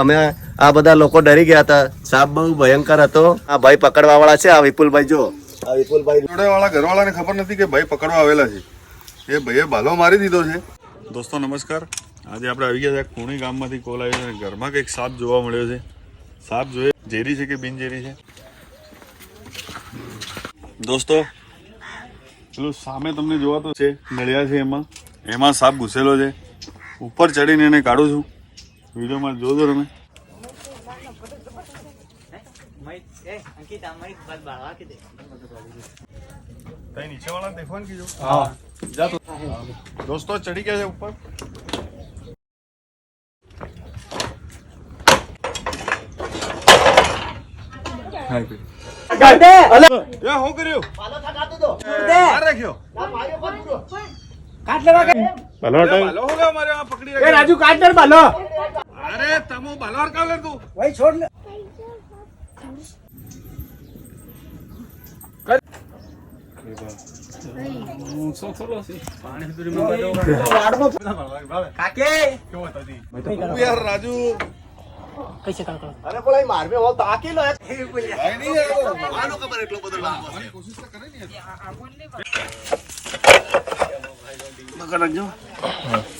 અમે આ બધા લોકો ડરી ગયા હતા. સાપ બહુ ભયંકર હતો. આ ભાઈ પકડવા વાળા છે આ વિપુલભાઈ જો. આ વિપુલભાઈ જોડે વાળા ઘરવાળાને ખબર નથી કે ભાઈ પકડવા આવેલા છે. એ ભાઈએ ભાલો મારી દીધો છે. દોસ્તો નમસ્કાર. આજે આપણે આવી ગયા છે કુણી ગામમાંથી કોલ આવ્યો છે. ઘરમાં કંઈક સાપ જોવા મળ્યો છે. સાપ જોઈએ ઝેરી છે કે બિનઝેરી છે? દોસ્તો પેલું સામે તમને જોવાતો છે નળિયા છે એમાં. એમાં સાપ ઘૂસેલો છે. ઉપર ચડીને એને કાઢું છું. વિડીયોમાં જોજો તમે. દોસ્તો ચડી ગયા છે ઉપર. હું કર્યું? દો. રાખ્યો ના માર્યો કોણ દીધો? કાઢ લેવા કે? ભાલો ભાલો હોગા મારે આ પકડી એ રાજુ દે ભાલો અરે તમો ભાલો હરકાવ લે તું? ભાઈ છોડ લે. તું શકાય કરો. અરે પણ મારમે હો તાકી લો નહીં. આનો કબર એટલો બધો લાંબો છે કોશિશ તો કરે ને પકડ રાખજો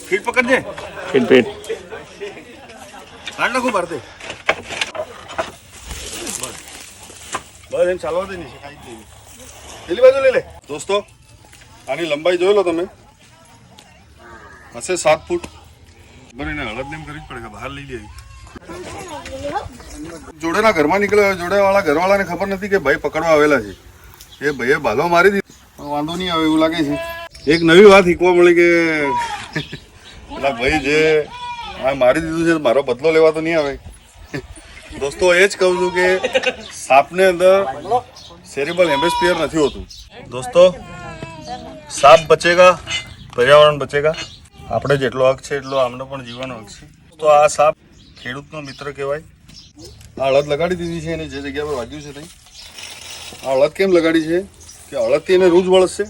ફીટ પકડજે ફીટ. ફીટ કાઢ નાખું ભરતે બસ બસ એમ ચાલવા દે નીચે શકાય નહીં પેલી બાજુ લઈ લે. દોસ્તો આની લંબાઈ જોઈ લો તમે. હશે સાત ફૂટ. બને એને હળદ ને એમ કરવી જ પડે કે બહાર લઈ લે. જોડેના ઘરમાં નીકળ્યો જોડેવાળા જોડે વાળા ઘરવાળાને ખબર નથી કે ભાઈ પકડવા આવેલા છે. એ ભાઈએ ભાલો મારી દીધો. વાંધો નહીં આવે એવું લાગે છે. એક નવી વાત શીખવા મળી કે પેલા ભાઈ જે આ મારી દીધું છે, મારો બદલો લેવા તો નહીં આવે. દોસ્તો, એ જ કહું છું કે સાપને અંદર સેરેબલ એમ્બેસ્પિયર નથી હોતું. દોસ્તો, સાપ બચેગા, પર્યાવરણ બચેગા. આપણે જેટલો હક છે એટલો આમનો પણ જીવવાનો હક છે. તો આ સાપ ખેડૂતનો મિત્ર કહેવાય. આ હળદ લગાડી દીધી છે એને જે જગ્યા પર વાગ્યું છે ત્યાં આ હળદ કેમ લગાડી છે? કે હળદથી એને રૂજ વળશે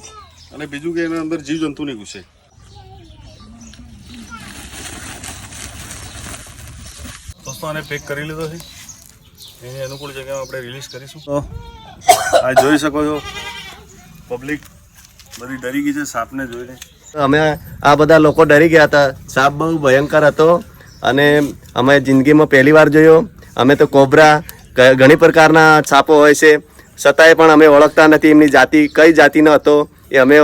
અને બીજું કે એના અંદર જીવજંતુ નહીં ઘૂસે. દોસ્તો આને પેક કરી લીધો છે. એની અનુકૂળ જગ્યામાં આપણે રિલીઝ કરીશું. તો આ જોઈ શકો છો પબ્લિક બધી ડરી ગઈ છે સાપને જોઈને. અમે આ બધા લોકો ડરી ગયા હતા. સાપ બહુ ભયંકર હતો. અને અમે જિંદગીમાં પહેલી વાર જોયો. અમે તો કોબરા ઘણી પ્રકારના સાપો હોય છે. છતાંય પણ અમે ઓળખતા નથી એમની જાતિ, કઈ જાતિનો હતો એ અમે